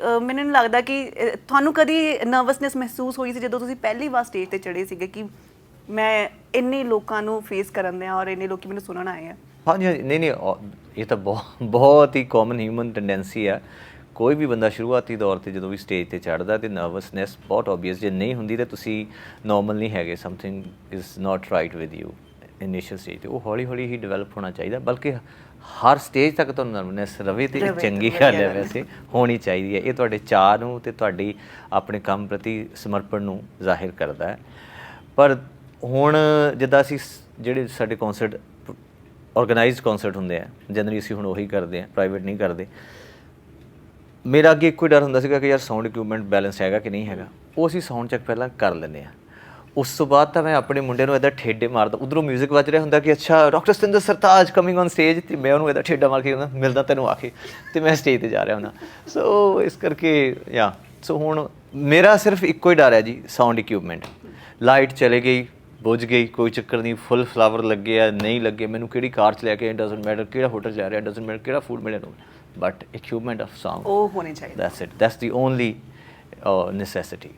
ਅਹ ਮੈਨੂੰ ਨਹੀਂ ਲੱਗਦਾ ਕਿ ਅਹ, ਤੁਹਾਨੂੰ ਕਦੀ ਨਰਵਸਨੈਸ ਮਹਿਸੂਸ ਹੋਈ ਸੀ ਜਦੋਂ ਤੁਸੀਂ ਪਹਿਲੀ ਵਾਰ ਸਟੇਜ ਤੇ ਚੜੇ ਸੀਗੇ ਕਿ ਮੈਂ ਇੰਨੇ ਲੋਕਾਂ ਨੂੰ ਫੇਸ ਕਰਨ ਦਿਆਂ ਔਰ ਇੰਨੇ ਲੋਕੀ ਮੈਨੂੰ ਸੁਣਨ ਆਏ ਆ? ਹਾਂਜੀ ਹਾਂਜੀ। ਨਹੀਂ ਨਹੀਂ ਉਹ- ਇਹ ਤਾਂ ਬਹੁਤ ਬਹੁਤ ਹੀ ਕਾਮਨ ਹਿਊਮਨ ਟੈਂਡੈਂਸੀ ਆ। ਕੋਈ ਵੀ ਬੰਦਾ ਸ਼ੁਰੂਆਤੀ ਦੌਰ ਤੇ ਜਦੋਂ ਵੀ ਸਟੇਜ ਤੇ ਚੜਦਾ ਤੇ ਨਰਵਸਨੈਸ ਬਹੁਤ ਆਬਵੀਅਸ ਜੇ ਨਹੀਂ ਹੁੰਦੀ ਤੇ ਤੁਸੀਂ ਨਾਰਮਲ ਨਹੀਂ ਹੈਗੇ। Something is not right with you initial stage ਤੇ ਉਹ ਹੌਲੀ ਹੌਲੀ ਹੀ ਡਿਵੈਲਪ ਹੋਣਾ ਚਾਹੀਦਾ ਬਲਕਿ ਹਰ ਸਟੇਜ ਤੱਕ ਤੁਹਾਨੂੰ ਨਰਵਸਨੈਸ ਰਵੇ ਤੇ ਇਹ ਚੰਗੀ ਗੱਲ ਹੈ। ਵੈਸੇ ਹੋਣੀ ਚਾਹੀਦੀ ਹੈ। ਇਹ ਤੁਹਾਡੇ ਚਾਅ ਨੂੰ ਤੇ ਤੁਹਾਡੀ ਆਪਣੇ ਕੰਮ ਪ੍ਰਤੀ ਸਮਰਪਣ ਨੂੰ ਜ਼ਾਹਿਰ ਕਰਦਾ ਹੈ। ਪਰ ਹੁਣ ਜਿੱਦਾਂ ਅਸੀਂ ਜਿਹੜੇ ਸਾਡੇ ਕਨਸਰਟ ਆਰਗੇਨਾਈਜ਼ਡ ਕਨਸਰਟ ਹੁੰਦੇ ਆ ਜਨਰਲੀ ਅਸੀਂ ਹੁਣ ਉਹੀ ਕਰਦੇ ਆ ਪ੍ਰਾਈਵੇਟ ਨਹੀਂ ਕਰਦੇ। ਮੇਰਾ ਅੱਗੇ ਇੱਕੋ ਡਰ ਹੁੰਦਾ ਸੀਗਾ ਕਿ ਯਾਰ ਸਾਊਂਡ ਇਕਵਿਪਮੈਂਟ ਬੈਲੈਂਸ ਹੈਗਾ ਕਿ ਨਹੀਂ ਹੈਗਾ ਉਹ ਅਸੀਂ ਸਾਊਂਡ ਚੈੱਕ ਪਹਿਲਾਂ ਕਰ ਲੈਂਦੇ ਆ ਉਸ ਤੋਂ ਬਾਅਦ ਤਾਂ ਮੈਂ ਆਪਣੇ ਮੁੰਡੇ ਨੂੰ ਇਹਦਾ ਠੇਡੇ ਮਾਰਦਾ। ਉਧਰੋਂ 뮤직 ਵੱਜ ਰਿਹਾ ਹੁੰਦਾ ਕਿ ਅੱਛਾ doctor Satinder Sartaaj coming on stage ਤੇ ਮੈਂ ਉਹਨੂੰ ਇਹਦਾ ਠੇਡਾ ਮਾਰ ਕੇ ਕਹਿੰਦਾ ਮਿਲਦਾ ਤੈਨੂੰ ਆ ਕੇ। ਤੇ ਮੈਂ ਸਟੇਜ ਤੇ ਜਾ ਰਿਹਾ ਹੁੰਦਾ। ਸੋ ਇਸ ਕਰਕੇ ਯਾ ਸੋ ਹੁਣ ਮੇਰਾ ਸਿਰਫ ਇੱਕੋ ਹੀ ਡਰ ਹੈ ਜੀ ਸਾਊਂਡ ਇਕਵਿਪਮੈਂਟ ਲਾਈਟ ਚਲੇ ਗਈ ਬੁੱਝ ਗਈ ਕੋਈ ਚੱਕਰ ਨਹੀਂ ਫੁੱਲ ਫਲਾਵਰ ਲੱਗੇ ਆ ਨਹੀਂ ਲੱਗੇ ਮੈਨੂੰ ਕਿਹੜੀ ਕਾਰ ਚ ਲੈ ਕੇ ਡਸਨਟ ਮੈਟਰ ਕਿਹੜਾ ਹੋਟਲ ਜਾ ਰਿਹਾ ਡਸਨਟ ਮੈਟਰ ਕਿਹੜਾ ਫੂਡ ਮਿਲੇ ਨੂੰ। ਬਟ ਇਕਵਿਪਮੈਂਟ ਆਫ ਸਾਊਂਡ ਉਹ ਹੋਣੇ ਚਾਹੀਦੇ। it that's the only uh, necessity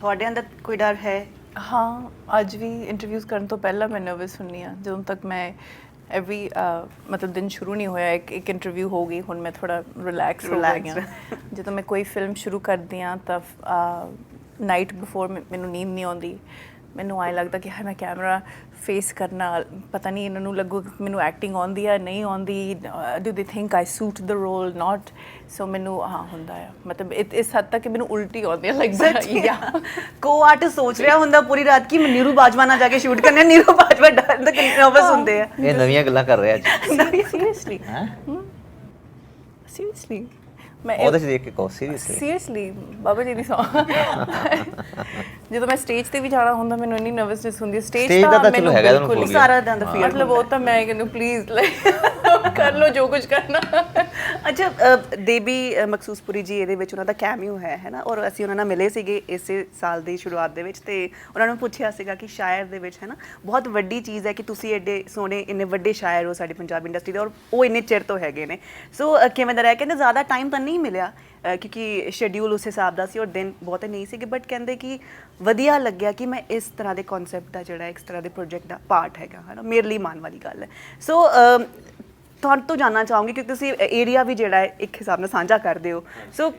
ਤੁਹਾਡੇ ਅੰਦਰ ਕੋਈ ਡਰ ਹੈ? ਹਾਂ ਅੱਜ ਵੀ ਇੰਟਰਵਿਊਜ਼ ਕਰਨ ਤੋਂ ਪਹਿਲਾਂ ਮੈਂ ਨਰਵਸ ਹੁੰਨੀ ਆ ਜਦੋਂ ਤੱਕ ਮੈਂ ਐਵਰੀ ਮਤਲਬ ਦਿਨ ਸ਼ੁਰੂ ਨਹੀਂ ਹੋਇਆ ਇੱਕ ਇੱਕ ਇੰਟਰਵਿਊ ਹੋ ਗਈ ਹੁਣ ਮੈਂ ਥੋੜਾ ਰਿਲੈਕਸ ਹੋ ਗਈ ਹਾਂ. ਜਦੋਂ ਮੈਂ ਕੋਈ ਫਿਲਮ ਸ਼ੁਰੂ ਕਰਦੀ ਆ ਤਾਂ ਨਾਈਟ ਬਿਫੋਰ ਮੈਨੂੰ ਨੀਂਦ ਨਹੀਂ ਆਉਂਦੀ ਮੈਨੂੰ ਆਏ ਲੱਗਦਾ ਕਿ ਹਾਂ ਮੈਂ ਕੈਮਰਾ ਫੇਸ ਕਰਨਾ ਪਤਾ ਨਹੀਂ ਇਹਨਾਂ ਨੂੰ ਲੱਗੂ ਕਿ ਮੈਨੂੰ ਐਕਟਿੰਗ ਆਉਂਦੀ ਆ ਨਹੀਂ ਆਉਂਦੀ do they think I suit the role not so ਮੈਨੂੰ ਹਾਂ ਹੁੰਦਾ ਆ। ਮਤਲਬ ਇਸ ਹੱਦ ਤੱਕ ਕਿ ਮੈਨੂੰ ਉਲਟੀ ਆਉਂਦੀ ਆ ਲਾਈਕ ਯਾ ਕੋ ਆਰਟਿਸਟ ਸੋਚ ਰਿਹਾ ਹੁੰਦਾ ਪੂਰੀ ਰਾਤ ਕਿ ਮੈਂ ਨੀਰੂ ਬਾਜਵਾ ਨਾਲ ਜਾ ਕੇ ਸ਼ੂਟ ਕਰਨਾ ਨੀਰੂ ਬਾਜਵਾ ਡਰ ਦਾ ਨਰਵਸ ਹੁੰਦੇ ਆ। ਇਹ ਨਵੀਆਂ ਗੱਲਾਂ ਕਰ ਰਿਹਾ ਜੀ ਸੀਰੀਅਸਲੀ ਹੈਂ? ਸੀਰੀਅਸਲੀ ਮੈਂ ਉਹਦੇ ਚ ਦੇਖ ਕੇ ਕਹੋ ਸੀਰੀਅਸਲੀ ਸੀਰੀਅਸਲੀ ਬਾਬਾ ਜੀ ਦੀ ਸੌਂ ਜਦੋਂ ਮੈਂ ਸਟੇਜ ਤੇ ਵੀ ਜਾਣਾ ਹੁੰਦਾ ਮੈਨੂੰ ਇੰਨੀ ਨਰਵਸਨੈਸ ਹੁੰਦੀ ਹੈ। ਸਟੇਜ ਦਾ ਤਾਂ ਚਲੋ ਹੈਗਾ ਤੁਹਾਨੂੰ। ਸਾਰਾ ਦੰਦ ਫੀਲ ਮਤਲਬ ਉਹ ਤਾਂ ਮੈਂ ਕਹਿੰਦਾ ਪਲੀਜ਼ ਕਰ ਲਓ ਜੋ ਕੁਝ ਕਰਨਾ। ਅੱਛਾ ਦੇਬੀ ਮਕਸੂਸਪੁਰੀ ਜੀ ਇਹਦੇ ਵਿੱਚ ਉਹਨਾਂ ਦਾ ਕੈਮਿਓ ਹੈ ਹੈ ਨਾ? ਔਰ ਅਸੀਂ ਉਹਨਾਂ ਨਾਲ ਮਿਲੇ ਸੀਗੇ ਇਸੇ ਸਾਲ ਦੀ ਸ਼ੁਰੂਆਤ ਦੇ ਵਿੱਚ ਤੇ ਉਹਨਾਂ ਨੂੰ ਪੁੱਛਿਆ ਸੀਗਾ ਕਿ ਸ਼ਾਇਰ ਦੇ ਵਿੱਚ ਹੈ ਨਾ? ਬਹੁਤ ਵੱਡੀ ਚੀਜ਼ ਹੈ ਕਿ ਤੁਸੀਂ ਐਡੇ ਸੋਹਣੇ ਇੰਨੇ ਵੱਡੇ ਸ਼ਾਇਰ ਹੋ ਸਾਡੀ ਪੰਜਾਬ ਇੰਡਸਟਰੀ ਦੇ ਔਰ ਉਹ ਇੰਨੇ ਚਿਰ ਤੋਂ ਹੈਗੇ ਨੇ। ਸੋ ਕਿਵੇਂ ਦਾ ਰਿਹਾ? ਕਹਿੰਦੇ ਜ਼ਿਆਦਾ ਟਾਈਮ ਤਾਂ ਨਹੀਂ ਮਿਲਿਆ। ਕਿਉਂਕਿ ਸ਼ੈਡਿਊਲ ਉਸ ਹਿਸਾਬ ਦਾ ਸੀ ਔਰ ਦਿਨ ਬਹੁਤੇ ਨਹੀਂ ਸੀਗੇ ਬਟ ਕਹਿੰਦੇ ਕਿ ਵਧੀਆ ਲੱਗਿਆ ਕਿ ਮੈਂ ਇਸ ਤਰ੍ਹਾਂ ਦੇ ਕਨਸੈਪਟ ਦਾ ਜਿਹੜਾ ਇਸ ਤਰ੍ਹਾਂ ਦੇ ਪ੍ਰੋਜੈਕਟ ਦਾ ਪਾਰਟ ਹੈਗਾ ਹੈ ਨਾ ਮੇਰੇ ਲਈ ਮਾਣ ਵਾਲੀ ਗੱਲ ਹੈ। ਸੋ ਤੁਹਾਨੂੰ ਤੋਂ ਜਾਨਣਾ ਚਾਹੂੰਗੀ ਕਿਉਂਕਿ ਤੁਸੀਂ ਏਰੀਆ ਵੀ ਜਿਹੜਾ ਹੈ ਇੱਕ ਹਿਸਾਬ ਨਾਲ ਸਾਂਝਾ ਕਰਦੇ ਹੋ। ਸੋ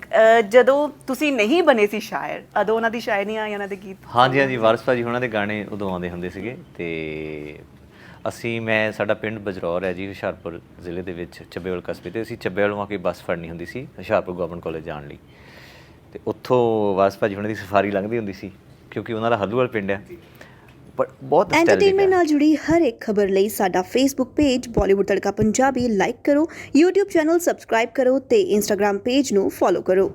ਜਦੋਂ ਤੁਸੀਂ ਨਹੀਂ ਬਣੇ ਸੀ ਸ਼ਾਇਰ ਅਦੋਂ ਉਹਨਾਂ ਦੀ ਸ਼ਾਇਰੀਆਂ ਜਾਂ ਉਹਨਾਂ ਦੇ ਗੀਤ? ਹਾਂਜੀ ਹਾਂਜੀ, ਵਾਰਸ ਭਾਜੀ, ਉਹਨਾਂ ਦੇ ਗਾਣੇ ਉਦੋਂ ਆਉਂਦੇ ਹੁੰਦੇ ਸੀਗੇ ਤੇ ਅਸੀਂ ਮੈਂ ਸਾਡਾ ਪਿੰਡ ਬਜਰੌਰ ਹੈ ਜੀ ਹੁਸ਼ਿਆਰਪੁਰ ਜ਼ਿਲ੍ਹੇ ਦੇ ਵਿੱਚ ਚੱਬੇਵਾਲ ਕਸਬੇ ਤੇ। ਅਸੀਂ ਚੱਬੇਵਾਲੋਂ ਆ ਕੇ ਬੱਸ ਫੜਨੀ ਹੁੰਦੀ ਸੀ ਹੁਸ਼ਿਆਰਪੁਰ ਗਵਰਨਮੈਂਟ ਕਾਲਜ ਜਾਣ ਲਈ। ਤੇ ਉੱਥੋਂ ਵਾਰਸ ਭਾਜੀ ਉਹਨਾਂ ਦੀ ਸਫਾਰੀ ਲੰਘਦੀ ਹੁੰਦੀ ਸੀ ਕਿਉਂਕਿ ਉਹਨਾਂ ਦਾ ਹੱਲੂਵਾਲ ਪਿੰਡ ਹੈ। ਪਰ ਬਹੁਤ ਐਂਟਰਟੇਨਮੈਂਟ ਨਾਲ ਜੁੜੀ ਹਰ ਇੱਕ ਖਬਰ ਲਈ ਸਾਡਾ Facebook page Bollywood Tadka Punjabi like ਕਰੋ YouTube ਚੈਨਲ ਸਬਸਕ੍ਰਾਈਬ ਕਰੋ ਤੇ Instagram ਪੇਜ ਨੂੰ ਫੋਲੋ ਕਰੋ।